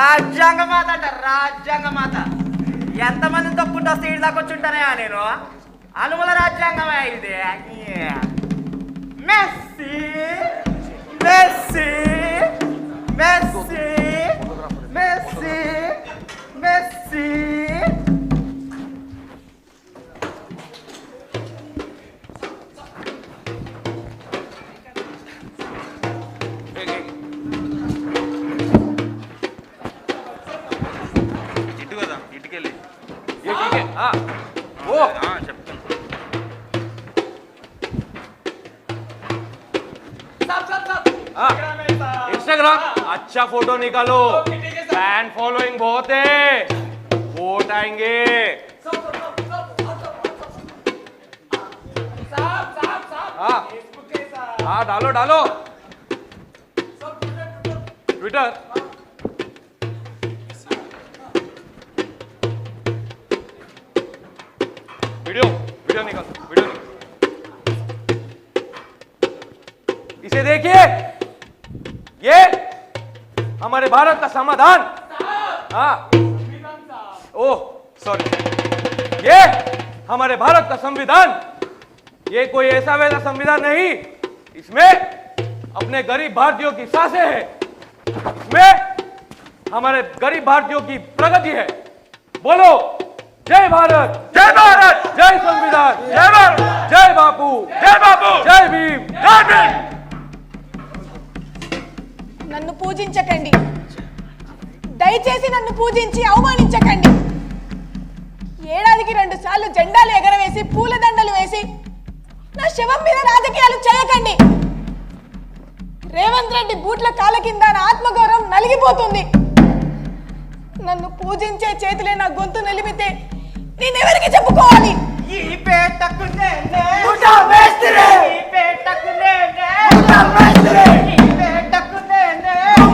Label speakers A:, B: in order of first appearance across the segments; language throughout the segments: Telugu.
A: రాజ్యాంగ మాత అంట రాజ్యాంగ మాత ఎంతమంది తప్పుంటా సీడ్ దాకా వచ్చి నేను. అనుమల రాజ్యాంగమే ఇది. Messi Messi Messi Messi Messi.
B: Instagram अच्छा फ़ोटो निकालो. फ़ैन फॉलोइंग बहुत है. वोट आएँगे. हाँ. हाँ डालो डालो. ट्विटर वीडियो वीडियो निकालो वीडियो निकालो. इसे देखिए. हमारे भारत का समाधान। हाँ। ओह सॉरी ये हमारे भारत का संविधान। ये कोई ऐसा वैसा संविधान नहीं। इसमें अपने गरीब भारतीयों की साँसें है। इसमें हमारे गरीब भारतीयों की प्रगति है। बोलो जय भारत। जय भारत। जय संविधान। जय भारत। जय बापू। जय बापू। जय भीम। जय भीम।
C: నన్ను పూజించకండి. దయచేసి నన్ను పూజించి అవమానించకండి. ఏడాదికి రెండు సార్లు జెండాలు ఎగరవేసి పూలదండలు వేసి నా శవం మీద రాజకీయాలు చేయకండి. రేవంత్ రెడ్డి బూట్ల కాళ్ళ కింద నా ఆత్మగౌరవం నలిగిపోతుంది. నన్ను పూజించే చేతులే నా గొంతు నిలిమితే నేనెవరికి చెప్పుకోవాలి?
A: ఈ పేటకు నేనే! ఈ పేటకు నేనే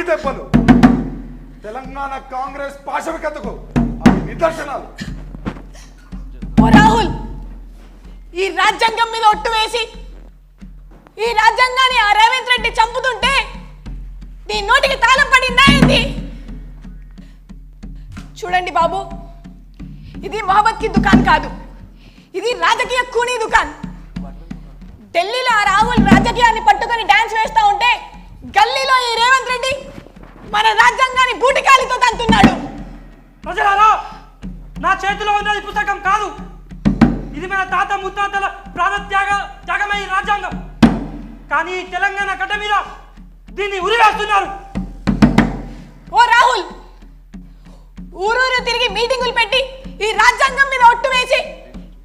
D: లాఠీ దెబ్బలు. తెలంగాణ కాంగ్రెస్ పాశవికతకు అవి నిదర్శనాలు.
C: రాహుల్ ఈ రాజ్యాంగం మీద ఒట్టు వేసి ఈ రాజ్యాంగాన్ని ఆ రేవంత్ రెడ్డి చంపుతుంటే నీ నోటికి తాళం పడిందా ఏంది? చూడండి బాబు ఇది మహమ్మద్కి దుకాన్ కాదు ఇది రాజకీయ కూనీ దుకాన్. ఢిల్లీలో ఆ రాహుల్ రాజకీయాన్ని పట్టుకొని డాన్స్ వేస్తా ఉంటే గల్లీలో ఈ రేవంత్ రెడ్డి మన రాజ్యాంగాన్ని బూటికాలితో తంతున్నాడు.
E: ప్రజలారా నా చేతిలో ఉన్నది పుస్తకం కాదు. ఇది మన తాత ముత్తాతల ప్రాణ త్యాగ త్యాగమై రాజ్యాంగం. కానీ తెలంగాణ గడ్డ మీద దీన్ని ఉరివేస్తున్నారు.
C: ఓ రాహుల్ ఊరూరు తిరిగి మీటింగులు పెట్టి ఈ రాజ్యాంగం మీద ఒట్టు వేసి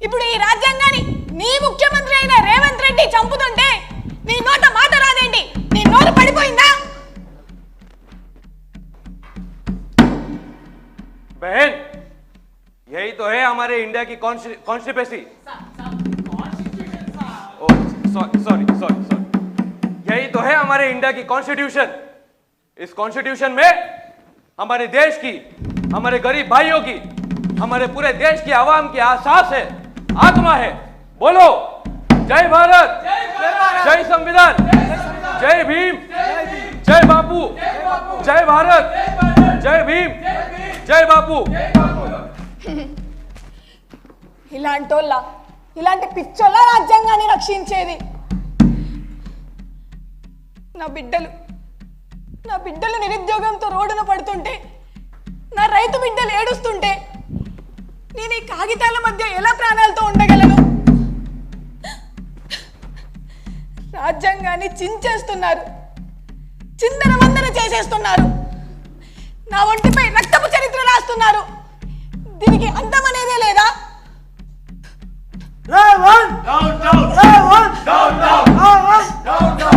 C: ఇప్పుడు ఈ రాజ్యాంగాన్ని నీ ముఖ్యమంత్రి అయిన రేవంత్ రెడ్డి చంపుతుంటే
B: हमारे इंडिया की कॉन्स्टिपेसी सॉरी सॉरी सॉरी। यही तो है हमारे इंडिया की कॉन्स्टिट्यूशन इस कॉन्स्टिट्यूशन में हमारे देश की हमारे गरीब भाइयों की हमारे पूरे देश की आवाम की आसास है आत्मा है। बोलो जय भारत। जय संविधान। जय भीम। जय बापू। जय भारत। जय भीम। जय बापू।
C: ఇలాంటోళ్ళ ఇలాంటి పిచ్చోళ్ళ రాజ్యాంగాన్ని రక్షించేది. నా బిడ్డలు నా బిడ్డలు నిరుద్యోగంతో రోడ్డున పడుతుంటే నా రైతు బిడ్డలు ఏడుస్తుంటే నేను ఈ కాగితాల మధ్య ఎలా ప్రాణాలతో ఉండగలను? రాజ్యాంగాన్ని చించేస్తున్నారు. చిందన వందన చేసేస్తున్నారు. నా ఒంటిపై రక్తపు చరిత్ర రాస్తున్నారు. దీనికి అంతం అనేదే లేదా?
F: Raven! Down, down! Raven! Down,
D: down! Raven! Down, down!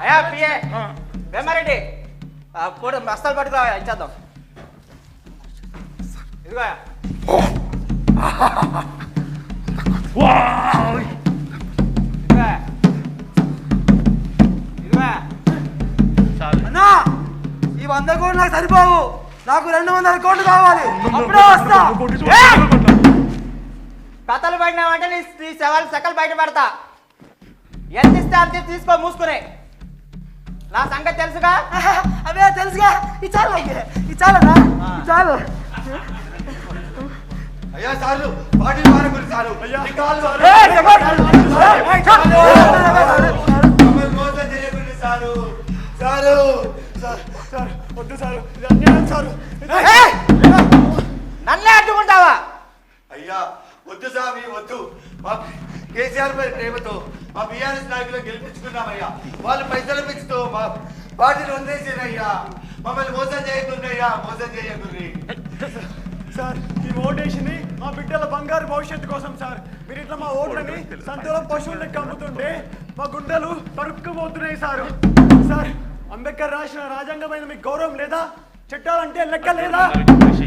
A: అయ్యా పిఏ. వేమారెడ్డి. కూడా మస్తాలు పట్టుకురా ఇచ్చేద్దాం. ఇదిగో.
F: అన్నా ఈ వంద కోట్లు నాకు సరిపోవు. నాకు రెండు వందల కోట్లు కావాలి. అప్పుడే వస్తా!
A: కథలు పడినావంటే నీ నీ శవాలు సెకలు బయట పెడతా. ఎంత ఇస్తే అంత తీసుకో మూసుకునే. నా సంగతి తెలుసుగా
F: అదే తెలుసుగా ఈ చాలు ఈ చాలన్నా ఈ చాలు
G: అయ్యా సార్లు పార్టీ మారకులు సారు? మమ్మల్ని మోసం చేయకండి సారు సారు సార్ సార్ వద్దు సారు ఇది అన్యాయం సారు
A: ఏయ్! నన్నే అడ్డుకుంటావా
G: అయ్యా వద్దు స్వామి వద్దు మా కేసీఆర్ పై ప్రేమతో మా బీఆర్ఎస్ నాయకులు గెలిపించుకున్నామయ్యా. వాళ్ళు పైసలు పెంచుతూ మా పార్టీని వదిలేసిరయ్యా మమ్మల్ని మోసం చేయకుండయ్యా మోసం చేయకుండ్రి
D: సార్ ఈ ఓటేసింది మా బిడ్డల బంగారు భవిష్యత్తు కోసం సార్. మీరు ఇట్లా మా ఓట్లని సంతలో పశువులకు అమ్ముతుంటే మా గుండెలు తరుక్కుపోతున్నాయి సార్. సార్ అంబేద్కర్ రాసిన రాజ్యాంగం మీద మీకు గౌరవం లేదా? చట్టాలంటే లెక్క లేదా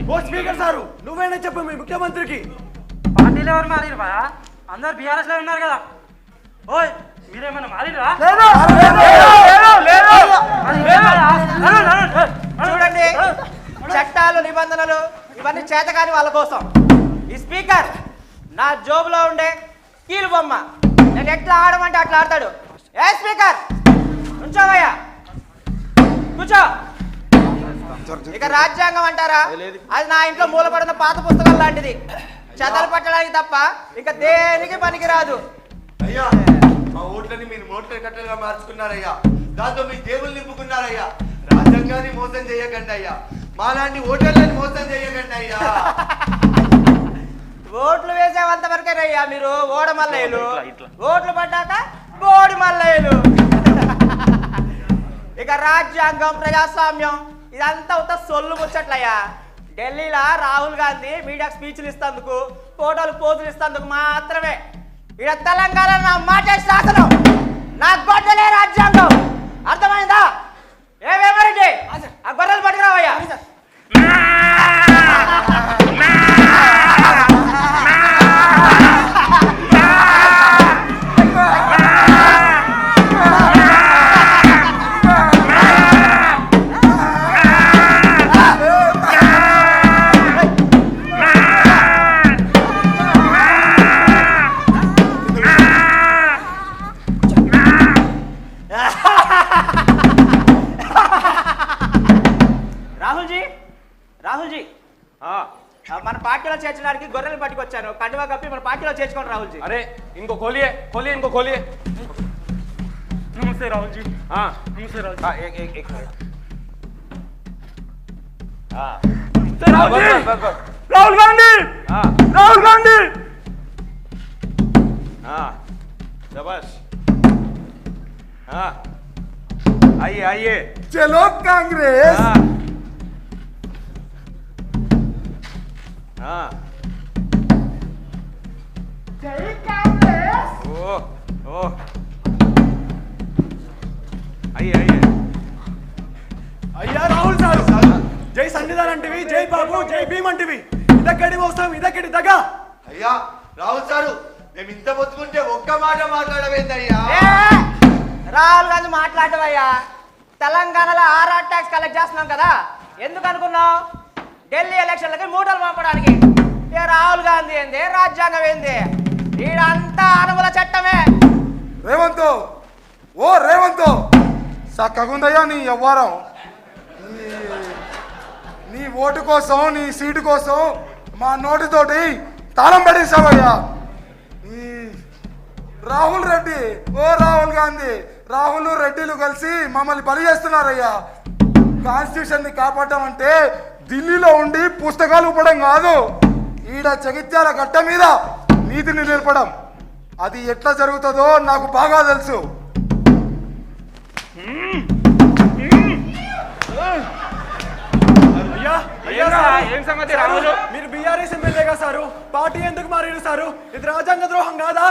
D: ఓ స్పీకర్ సారు నువ్వైనా చెప్పు మీ ముఖ్యమంత్రికి.
E: ఎవరు మారిరు బా అందరు బీఆర్ఎస్లో ఉన్నారు కదా. ఓయ్ మీరేమన్నా మారిరా
A: చూడండి చట్టాలు నిబంధనలు ఇవన్నీ చేతకాని వాళ్ళ కోసం. ఈ స్పీకర్ నా జోబులో ఉండే కీలు బొమ్మ. నేను ఎట్లా ఆడమంటే అట్లా ఆడతాడు. ఏ స్పీకర్? కూర్చోవయ్యా కూర్చో. ఇక రాజ్యాంగం అంటారా? అది నా ఇంట్లో మూలపడిన పాత పుస్తకం లాంటిది. చెదలు పట్టడానికి తప్ప ఇక దేనికి పనికిరాదు.
G: అయ్యా మా ఓట్లని మీరు మోట్ల కట్టలుగా మార్చుకున్నారయ్యా. దాంతో మీ దేవుళ్ళు నింపుకున్నారయ్యా. రాజ్యాంగాన్ని మోసం చేయకండి అయ్యా. మాలాంటి ఓటర్లని మోసం చేయకండి అయ్యా.
A: ఓట్లు వేసేవంత వరకేనయ్యా మీరు ఓడ మల్లయ్యలు. ఓట్లు పడ్డాక బోడి మల్లయ్యలు. ఇక రాజ్యాంగం ప్రజాస్వామ్యం ఇదంతా ఉత్త సొల్లు ముచ్చట్లయ్యా. ఢిల్లీలో రాహుల్ గాంధీ మీడియా స్పీచ్లు ఇస్తందుకు ఫోటోలు పోజులు ఇస్తందుకు మాత్రమే. ఇక తెలంగాణ నా మాట శాసనం? నా గొడ్డలే రాజ్యాంగం. అర్థమైందా? ఏమేమరండి ఆ बेच कौन राहुल जी?
B: अरे इनको खोलिए खोलिए इनको खोलिए।
E: राहुल जी।
B: हाँ।
E: राहुल
B: हाँ एक एक एक हाँ। राहुल
E: राहुल गांधी।
B: हाँ।
E: राहुल गांधी।
B: हाँ। हाँ। आइए आइए।
F: चलो कांग्रेस।
B: हाँ। हाँ। Oh, oh. అయ్యే అయ్యే
F: అయ్యా రాహుల్ సార్. జై సన్నిధాన్ అంటివి జై బాబు జై భీమ్ అంటివి. ఇదక్కడి వస్తాం ఇదక్కడి దగ.
G: అయ్యా రాహుల్ సారు మేము ఇంత బతుకుంటే ఒక్క మాట మాట్లాడవేందయ్యా?
A: రాహుల్ గాంధీ మాట్లాడటం అయ్యా తెలంగాణలో ఆర్ఆర్ ట్యాక్స్ కలెక్ట్ చేస్తున్నాం కదా. ఎందుకు అనుకున్నావు? ఢిల్లీ ఎలక్షన్లకి మూటలు పంపడానికి. రాహుల్ గాంధీ ఏంది? రాజ్యాంగం ఏంది? ఈడంతా అనుమల చట్టమే.
H: రేవంత్ ఓ రేవంత్ చక్కగుందయ్యా నీ వ్యవహారం. నీ- ఓటు కోసం నీ సీటు కోసం మా నోటితోటి తాళం పడేసావయ్యా ఈ రాహుల్ రెడ్డి ఓ రాహుల్ గాంధీ రాహుల్ రెడ్డిలు కలిసి మమ్మల్ని బలి చేస్తున్నారయ్యా. కాన్స్టిట్యూషన్ని కాపాడటం అంటే ఢిల్లీలో ఉండి పుస్తకాలు ఇవ్వడం కాదు. ఈడ జగిత్యాల గట్ట మీద నీతిని నిలపడం అది ఎట్లా జరుగుతుందో నాకు బాగా తెలుసు?
F: మీరు బీఆర్ఎస్ ఎమ్మెల్యేగా సారు. పార్టీ ఎందుకు మారారు సారు? ఇది రాజ్యాంగ ద్రోహం కాదా?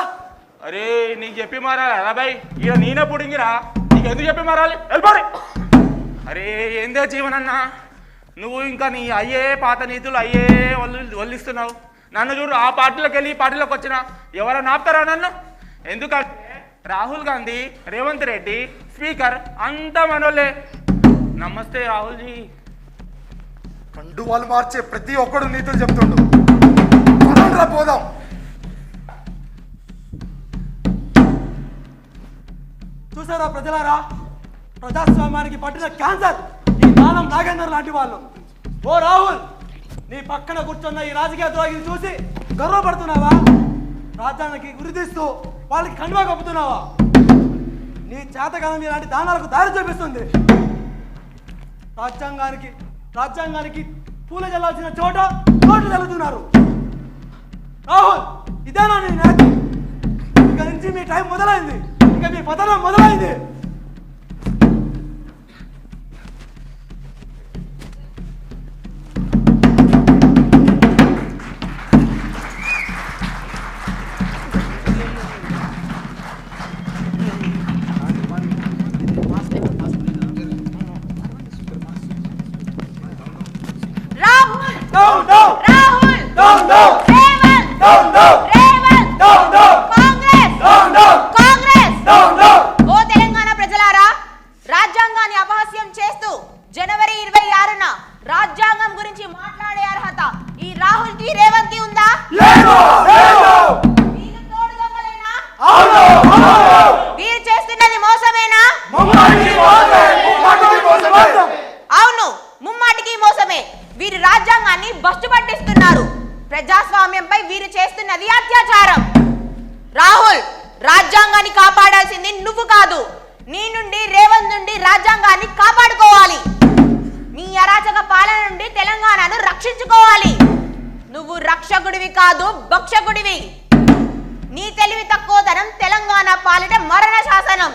I: అరే నీకు చెప్పి మారాలి అలా బాయ్. ఇక నేనే పుడింగిరా. నీకు ఎందుకు చెప్పి మారాలి? వెళ్ళిపోరి అరే ఏందే జీవనన్నా? నువ్వు ఇంకా నీ అయ్యే పాత నీతులు అయ్యే వల్లు వల్లిస్తున్నావు. నన్ను చూడు ఆ పార్టీలోకి వెళ్ళి ఈ పార్టీలోకి వచ్చిన ఎవరైనా ఆపుతారా నన్ను? ఎందుకంటే రాహుల్ గాంధీ రేవంత్ రెడ్డి స్పీకర్ అంతా మనోళ్ళే. నమస్తే రాహుల్ జీ
H: కండు వాళ్ళు మార్చే ప్రతి ఒక్కడు నీతులు చెప్తుండు. పోదాం.
F: చూసారా ప్రజలారా? ప్రజాస్వామ్యానికి పట్టిన క్యాన్సర్. ఈ దానం నాగేందర్ లాంటి వాళ్ళు. ఓ రాహుల్! నీ పక్కన కూర్చున్న ఈ రాజకీయ ద్రోహిని చూసి గర్వపడుతున్నావా? రాజ్యానికి గురిదిస్తూ వాళ్ళకి కండువా కప్పుతున్నావా? నీ చేతకాలం ఇలాంటి దానాలకు దారి చూపిస్తుంది. రాజ్యాంగానికి రాజ్యాంగానికి పూల చల్లాల్సిన చోట చోటు చల్లుతున్నారు రాహుల్ ఇదేనా నీ నేతి? ఇక నుంచి మీ టైం మొదలైంది. ఇక మీ పతనం మొదలైంది.
J: రాజ్యాంగాన్ని కాపాడుకోవాలి. మీ అరాచక పాలన నుండి తెలంగాణను రక్షించుకోవాలి. నువ్వు రక్షకుడివి కాదు భక్షకుడివి. నీ తెలివి తక్కువతనం తెలంగాణ పాలిట మరణ శాసనం.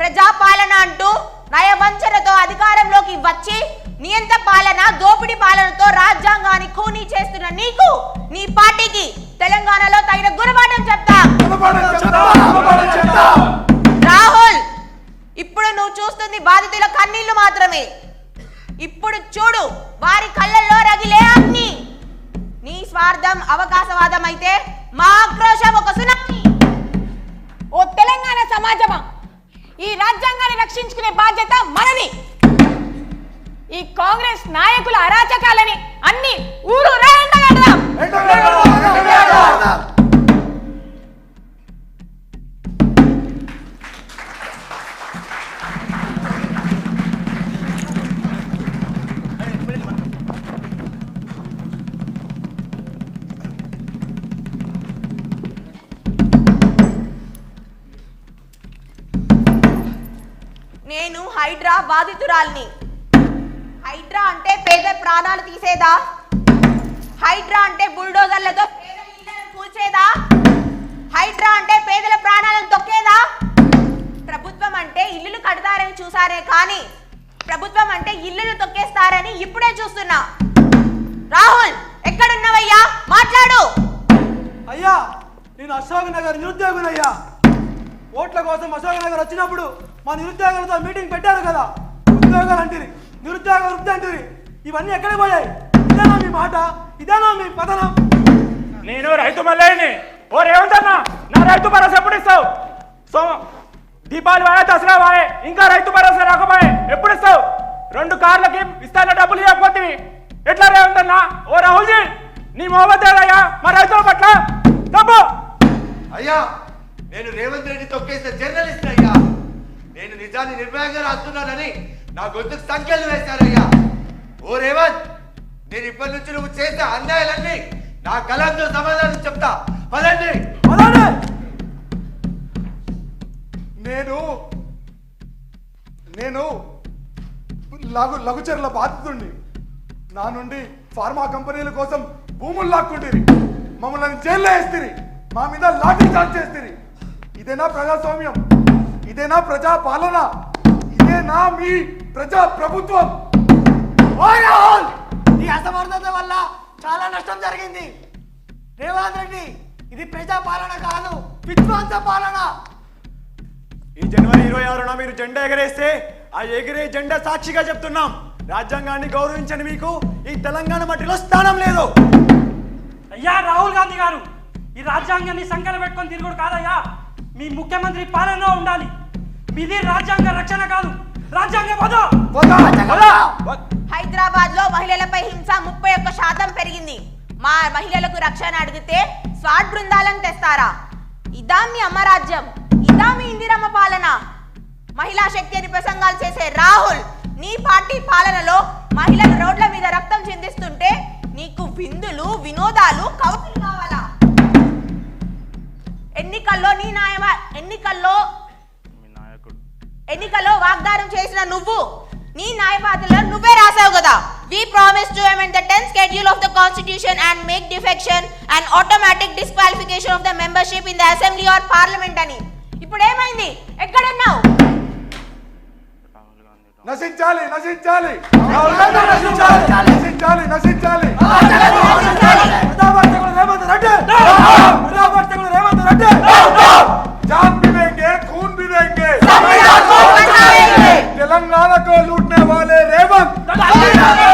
J: ప్రజాపాలన అంటూ నయవంచనతో అధికారంలోకి వచ్చి నియంత పాలన దోపిడి పాలనతో రాజ్యాంగాన్ని ఖూనీ చేస్తున్న నీకు నీ పార్టీకి తెలంగాణలో తగిన గురపాఠం చెప్తా. రాహుల్ ఇప్పుడు నువ్వు చూస్తుంది బాధితుల కన్నీళ్ళు మాత్రమే. ఇప్పుడు చూడు వారి కళ్ళల్లో రగిలే అగ్ని. నీ స్వార్థం అవకాశవాదం అయితే మా ఆక్రోశం ఒక సునామీ.
C: ఓ తెలంగాణ సమాజమా? ఈ రాజ్యాంగాన్ని రక్షించుకునే బాధ్యత మనది. ఈ కాంగ్రెస్ నాయకుల అరాచకాలని అన్ని ఊరు ఎండగడదాం
J: హైడ్రా బాధితురాల్ని. హైడ్రా అంటే పేద ప్రాణాలు తీసేదా? హైడ్రా అంటే బుల్డోజర్లతో పేదల ఇళ్ళను కూల్చేదా? హైడ్రా అంటే పేదల ప్రాణాలను తొక్కేదా? ప్రభుత్వం అంటే ఇల్లులు కడతారని చూసారే కానీ ప్రభుత్వం అంటే ఇల్లులు తొక్కేస్తారని ఇప్పుడే చూస్తున్నా. రాహుల్ ఎక్కడున్నావయ్యా? మాట్లాడు.
F: అయ్యా నేను అశోక్ నగర్ నిరుద్యోగునయ్యా. ఓట్ల కోసం అశోక్ నగర్ వచ్చినప్పుడు మా నిరుద్యోగులతో మీటింగ్ పెట్టారు కదా. ఉద్యోగాలు అంటిరి నిరుద్యోగ వృత్తి అంటిరి. ఇవన్నీ ఎక్కడికి పోయాయి? ఇదేనా మీ మాట? ఇదేనా మీ పతనం?
I: నేను రైతు మల్లయ్యని. ఓ రేవంత్ అన్న నా రైతు భరోసా ఎప్పుడు ఇస్తావు? సో దీపావళి వాయే దసరా వాయే ఇంకా రైతు భరోసా రాకపోయే ఎప్పుడు ఇస్తావు? రెండు కార్లకి ఇస్తాన డబ్బులు ఇవ్వకపోతే ఎట్లా రేవంత్ అన్న? ఓ రాహుల్జీ నీ మొహమ్మద్ మా రైతుల పట్ల డబ్బు
G: అయ్యా నేను రేవంత్ రెడ్డి తొక్కేసిన జర్నలిస్ట్ అయ్యా. నేను నిజాన్ని నిర్భయంగా రాస్తున్నానని నా గొంతుకు సంఖ్యలు వేశారయ్యా. ఓ రేవంత్ నేను ఇప్పటి నుంచి నువ్వు చేసే అన్యాయాలన్నీ నా కలంతో సమాధానం చెప్తా. పదండి.
F: అలానే
H: నేను నేను లఘు లఘుచర్ల బాధితుడిని నా నుండి ఫార్మా కంపెనీల కోసం భూములు లాక్కుంటుంది మమ్మల్ని జైల్లో వేస్తుంది మా మీద లాఠీ చార్జ్ చేస్తుంది ఇదేనా ప్రజాస్వామ్యం? ఇదేనా ప్రజా పాలన ఇదేనా మీ ప్రజా ప్రభుత్వం
K: నీ అసమర్థత వల్ల చాలా నష్టం జరిగింది. రేవంత్ రెడ్డి ఇది ప్రజా పాలన కాదు విధ్వంస పాలన.
F: ఈ జనవరి ఇరవై ఆరున మీరు జెండా ఎగరేస్తే ఆ ఎగిరే జెండా సాక్షిగా చెప్తున్నాం. రాజ్యాంగాన్ని గౌరవించని మీకు ఈ తెలంగాణ మట్టిలో స్థానం లేదు.
E: అయ్యా రాహుల్ గాంధీ గారు ఈ రాజ్యాంగాన్ని సంకర పెట్టుకొని తిరుగుడు కాదయ్యా. మీ ముఖ్యమంత్రి పాలనలో ఉండాలి. మీది రాజ్యాంగ రక్షణ కాదు. రాజ్యాంగ
J: హైదరాబాద్లో మహిళలపై హింస ముప్పై ఒక్క శాతం పెరిగింది. మా మహిళలకు రక్షణ అడిగితే స్వాట్ బృందాలను తెస్తారా? ఇదా మీ అమ్మరాజ్యం ఇదా మీ ఇందిరమ్మ పాలన. మహిళా శక్తి అని ప్రసంగాలు చేసే రాహుల్ నీ పార్టీ పాలనలో మహిళలు రోడ్ల మీద రక్తం చిందిస్తుంటే నీకు విందులు వినోదాలు కౌతులు కావాలా? ఎన్నికల్లో నీ నాయవ ఎన్నికల్లో ఎన్నికల్లో వాగ్దానం చేసిన నువ్వు నీ న్యాయపాత్రలో నువ్వే రాసావు కదా. We promise to amend the tenth schedule of the constitution and make defection and automatic disqualification of the membership in the assembly or parliament అని. ఇప్పుడు ఏమైంది? ఎక్కడున్నావు?
H: నశించాలి నశించాలి. నశించాలి. నశించాలి నశించాలి.
F: तो
H: जान भी देंगे खून भी देंगे। तेलंगाना को लूटने वाले
F: रेवंत।